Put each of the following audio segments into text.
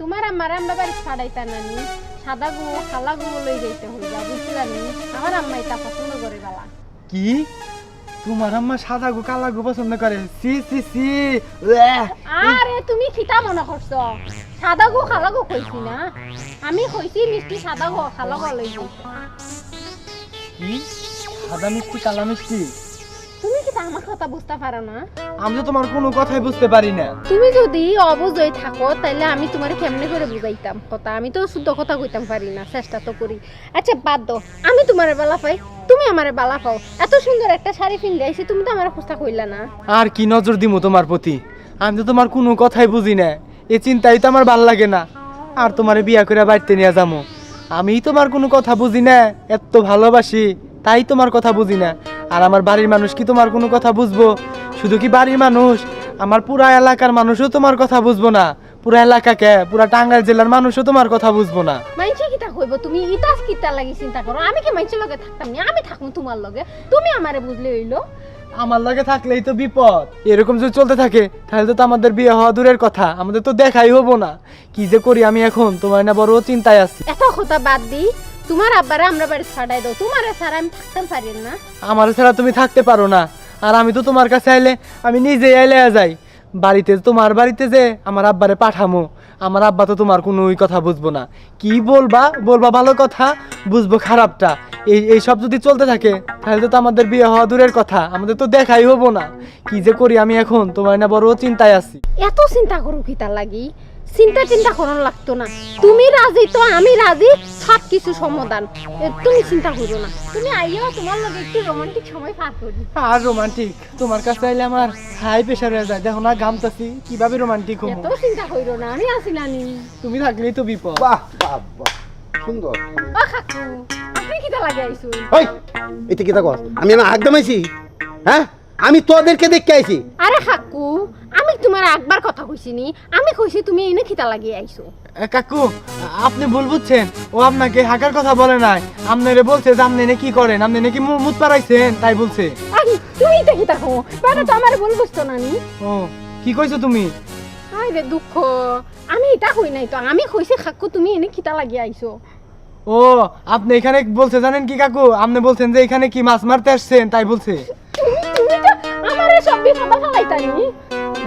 তোমার আমার আমরা বাড়ি ছাড়াইতা নানি সাদা গু খালা গু লই যাইতে হইবা বুঝলানি আমার আম্মা এটা পছন্দ করে বালা। কি? তোমার আম্মা সাদা গো কালা গো পছন্দ করে? সি সি সি। আরে তুমি খিতা মনে করছ? সাদা গু খালা গু কইছি না? আমি কইছি মিষ্টি সাদা গু খালা গু লই যাইতে। কি? সাদা মিষ্টি কালা মিষ্টি? তুমি কি আমার কথা বুঝতে পারো না? আমি তো তোমার কোনো কথাই বুঝতে পারি না। তুমি যদি অবুঝই থাকো তাহলে আমি তোমার কেমনে করে বুঝাইতাম? কথা আমি তো শুদ্ধ কথা কইতাম পারি না চেষ্টা তো করি। আচ্ছা বাদ দাও। আমি তোমার বালা পাই তুমি আমারে বালা পাও। এত সুন্দর একটা শাড়ি পিন আইছি তুমি তো আমার খুস্তা কইলা না। আর কি নজর দিমু তোমার প্রতি? আমি তো তোমার কোনো কথাই বুঝি না। এই চিন্তাই তো আমার ভালো লাগে না। আর তোমারে বিয়া করে বাড়িতে নিয়ে যাব আমি তোমার কোনো কথা বুঝি না। এত ভালোবাসি তাই তোমার কথা বুঝি না। আর আমার বাড়ির মানুষ কি তোমার কোনো কথা বুঝব? শুধু কি বাড়ির মানুষ? আমার পুরা এলাকার মানুষও তোমার কথা বুঝব না। পুরা এলাকাকে পুরা টাঙ্গাইল জেলার মানুষও তোমার কথা বুঝব না। মাইনছে কিতা কইব? তুমি ইতাস কিতা লাগি চিন্তা করো? আমি কি মাইনছে লগে থাকতাম না? আমি থাকব তোমার লগে। তুমি আমারে বুঝলে হইল। আমার লাগে থাকলেই তো বিপদ। এরকম যদি চলতে থাকে তাহলে তো আমাদের বিয়ে হওয়া দূরের কথা। আমাদের তো দেখাই হব না। কি যে করি আমি এখন? তোমার না বড় চিন্তায় আছি। এত কথা বাদ দি। তোমার আব্বারে আমরা বাড়ি ছাড়াই দাও। তোমারে ছাড়া আমি থাকতাম পারি না। আমার ছাড়া তুমি থাকতে পারো না। আর আমি তো তোমার কাছে আইলে আমি নিজে আইলে যাই। বাড়িতে তোমার বাড়িতে যে আমার আব্বারে পাঠামো আমার আব্বা তো তোমার কোনো ওই কথা বুঝব না। কি বলবা? বলবা ভালো কথা বুঝব খারাপটা। এই এই সব যদি চলতে থাকে তাহলে তো আমাদের বিয়ে হওয়া দূরের কথা। আমাদের তো দেখাই হব না। কি যে করি আমি এখন? তোমার না বড় চিন্তায় আছি। এত চিন্তা করো কিতা লাগি? চিন্তা চিন্তা করার লাগতো না। তুমি রাজি তো আমি রাজি সব কিছু সমাধান তুমি চিন্তা করো না। তুমি আইও তোমার লগে একটু রোমান্টিক সময় পার করি। আর রোমান্টিক তোমার কাছে আইলে আমার হাই প্রেশার হয়ে যায়। দেখো না গামতাছি কীভাবে রোমান্টিক হব? এত চিন্তা করো না আমি আছি নানি তুমি থাকলেই তো বিপদ। বাহ বাহ বাহ। সুন্দর। ও কাকু আপনি কিতা লাগে আইছো ওই এটা কি দেখো আমি না একদম আইছি। হ্যাঁ? আমি তোদেরকে দেখতে আইছি। আরে কাকু আমি তোমার একবার কথা কইছি নি আমি কইছি তুমি এনে খিতা লাগিয়ে আইছো। কাকু আপনি ভুল বুঝছেন ও আপনাকে হাকার কথা বলে নাই। আপনারে বলছে যে আপনি এনে কি করেন আপনি নাকি মুত পারাইছেন তাই বলছে। তুমি এটা কিতা কো বাবা তো আমার ভুল বুঝতো না নি। ও কি কইছো তুমি? আই রে দুঃখ আমি এটা কই নাই তো আমি কইছি কাকু তুমি এনে খিতা লাগিয়ে আইছো। ও আপনি এখানে বলছে জানেন কি কাকু? আপনি বলছেন যে এখানে কি মাছ মারতে আসছেন তাই বলছে। তো আমার সব বিপদে ফালাইতা নি?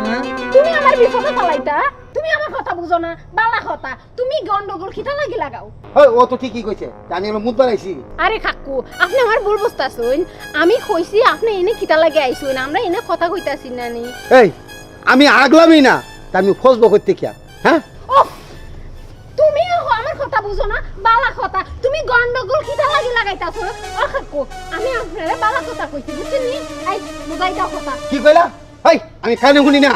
হ্যাঁ? তুমি আমার বিপদে ফালাইতা? তুমি আমার কথা বুঝো না বালা কথা। তুমি গন্ডগোল খিতা লাগি লাগাও? ওই ও তো ঠিকই কইছে। আমি হলো মুদ বানাইছি। আরে কাকু আপনি আমার ভুল বুঝতাছুন। আমি কইছি আপনি এনে খিতা লাগে আইছুন আমরা এনে কথা কইতাছি না নি। এই আমি আগলামই না। তা আমি ফসবো করতে কিয়া? হ্যাঁ? ওফ বুঝো না? বালা কথা। তুমি গন্ডগোল লাগি লাগাইতাছো? ও কাকু আমি আপনারে বালা কথা কইছি বুঝছেন নি এই বুঝাই দাও কথা। কি কইলা? এই আমি কানে শুনি না।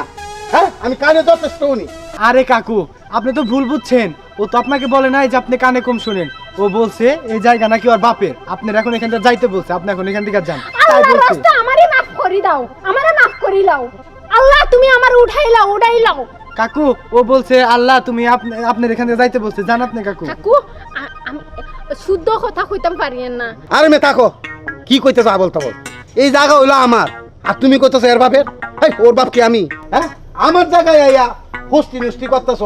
হ্যাঁ আমি কানে যথেষ্ট শুনি। আরে কাকু আপনি তো ভুল বুঝছেন। ও তো আপনাকে বলে নাই যে আপনি কানে কম শুনেন। ও বলছে এই জায়গা নাকি ওর বাপের। আপনার এখন এখান থেকে যাইতে বলছে। আপনি এখন এখান থেকে যান। তাই বলছে। আমারে মাফ করি দাও। আমারে মাফ করি লাও। আল্লাহ তুমি আমার উঠাই লাও উঠাই লাও কাকু ও বলছে আল্লাহ তুমি আপনার এখান থেকে যাইতে বলছে। জান আপনি কাকু? কাকু আমি শুদ্ধ কথা কইতাম পারিয়েন না। আরে মে থাকো। কি কইতেছ আবল তাবল? এই জায়গা হইল আমার। আর তুমি কইতেছ এর বাপের? এই ওর বাপ কি আমি? হ্যাঁ? আমার জায়গায় আইয়া হস্তি নষ্টি করতেছ?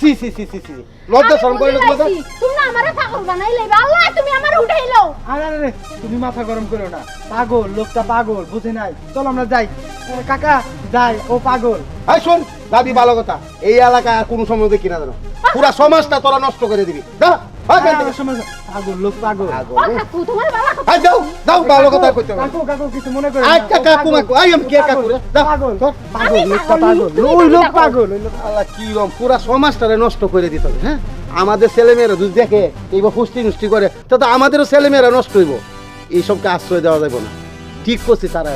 সি সি সি সি সি লজ্জা শরম করে তোমাদের? তুমি না আমারে পাগল বানাই লাইবা আল্লাহ তুমি আমার উঠাই লাও আরে আরে তুমি মাথা গরম করো না। পাগল লোকটা পাগল বুঝে নাই। চলো আমরা যাই। কাকা যাই ও পাগল। এই শোন দাবি ভালো কথা। এই এলাকায় আর কোনো জানো পুরা সমাজটা তোরা নষ্ট করে দিবি। হয় কেন? থেকে? আরে, সমাজ- পাগল লোক পাগল। পাগল। ও কাকু তোমার বালা কথা এই যাও যাও ভালো কথা কইতে হবে। কাকু কাকু কিছু মনে করে আই কাকা কুমাকু আই আমি কে কাকু রে পাগল। পাগল আমি পাগল, পাগল ওই লোক পাগল। আল্লাহ কি রকম পুরা সমাজটারে নষ্ট করে দিত হ্যাঁ? আমাদের ছেলেমেয়েরা যদি দেখে এইবার ফুষ্টি নুষ্টি করে তো তো আমাদেরও ছেলেমেয়েরা নষ্ট হইব। এইসবকে আশ্রয় দেওয়া যাবে না। ঠিক করছি তারা